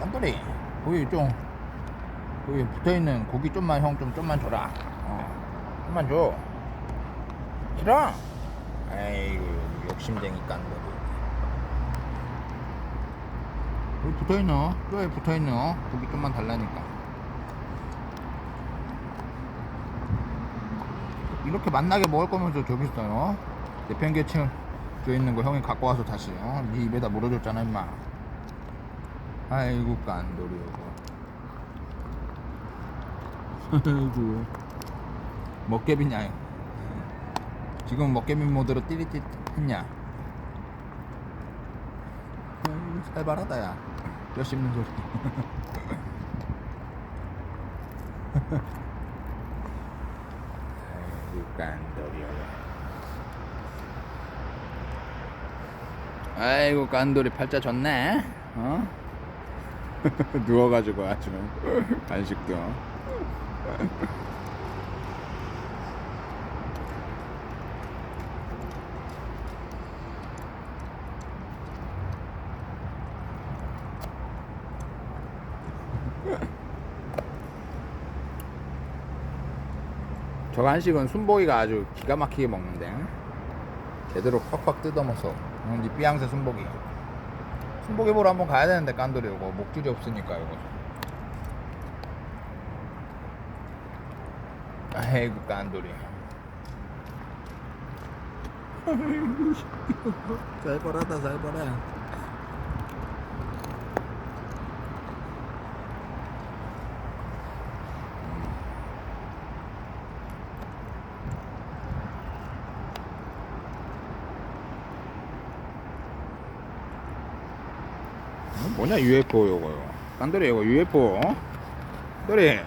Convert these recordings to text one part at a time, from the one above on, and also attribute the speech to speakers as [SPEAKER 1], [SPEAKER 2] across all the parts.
[SPEAKER 1] 깐돌이. 거기 좀 거기 붙어있는 고기 좀만 형 좀 좀만 줘라. 어 좀만 줘. 싫어? 아이고 욕심쟁이 깐돌이 여기 붙어있노? 뼈에 붙어있노? 고기 좀만 달라니까. 이렇게 만나게 먹을 거면서 저기 있어요. 내팽개칠 져 있는 거 형이 갖고 와서 다시 어? 네 입에다 물어줬잖아 임마 아이고 깐돌이 아이고. 먹개비냐? 지금 먹개비 모드로 띠리띠 했냐? 아이고, 살벌하다 야뼈 씹는 소리 아이고 깐돌이 아이고 깐돌이 팔자 좋네. 어? 누워가지고 아주 간식도. 저 간식은 순복이가 아주 기가 막히게 먹는데 제대로 팍팍 뜯어먹어 응, 니 삐양새 순복이 순복이 보러 한번 가야 되는데 깐돌이 요거 목줄이 없으니까 요거 아이고 깐돌이. 살벌하다 살벌해 뭐냐 UFO 요거. 깐돌이 요거 UFO 어? 깐돌이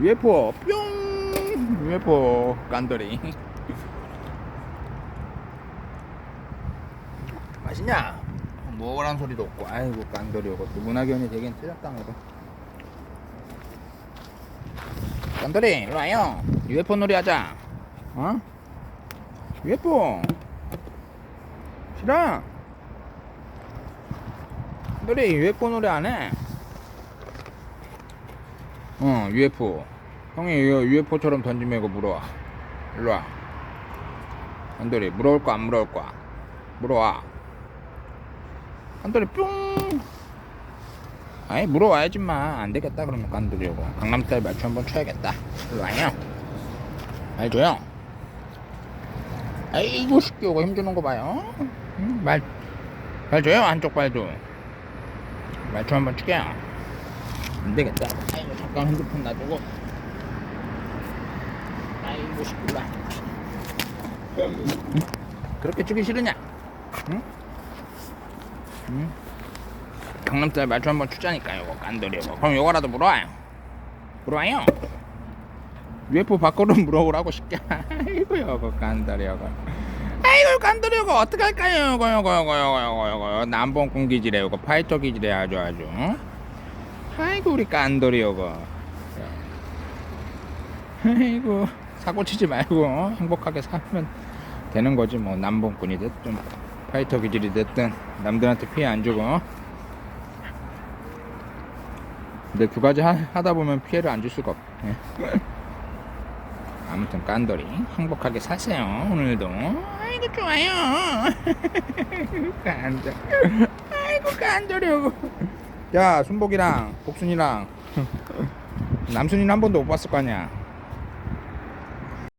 [SPEAKER 1] UFO 뿅! UFO 깐돌이. 맛있냐? 먹으란 소리도 없고. 아이고 깐돌이 요거. 또 문화견이 되긴 틀렸다 이거 깐돌이 일로 와요. UFO 놀이 하자. 어? UFO 싫어 노래 UFO 노래 안 해? 어 UFO 형이 이거 UFO처럼 던지면 이거 물어와. 일로와. 한돌이 물어올 거안 물어올 거야? 물어와. 한돌이 뿅! 아이 물어와야지 마. 안되겠다 그러면 깐돌이 오고 강남스타일 말투 한번 쳐야겠다. 일로와요 알죠요 아이고 쉽게 오고 힘주는 거 봐요. 음, 말, 말 줘요 한쪽 발도 말투 한번 추게요. 안되겠다. 아이고 잠깐 핸드폰 놔두고. 아이고 시끄러. 그렇게 추기 싫으냐? 응? 응? 강남스타일 말투 한번 추자니까 요거. 깐돌이 요거. 그럼 요거라도 물어와요. 물어와요. UFO 밖으로 물어오라고 쉽게. 아이고 요거 깐돌이 요거. 아 이고 깐돌이 요거 어떡할까요 요거 요거 요거 요거 요거 요거 남봉꾼 기질에 요거 파이터 기질에 아주 아주 응? 아이고 우리 깐돌이 요거 아이고 사고 치지 말고 어? 행복하게 살면 되는 거지 뭐 남봉꾼이 됐든 파이터 기질이 됐든 남들한테 피해 안 주고 어? 근데 두 가지 하, 하다 보면 피해를 안 줄 수가 없. 예. 아무튼 깐돌이 행복하게 사세요. 오늘도. 아이고 좋아요. 깐돌. 아이고 깐돌이 야 순복이랑 복순이랑. 남순이는 한 번도 못 봤을 거 아니야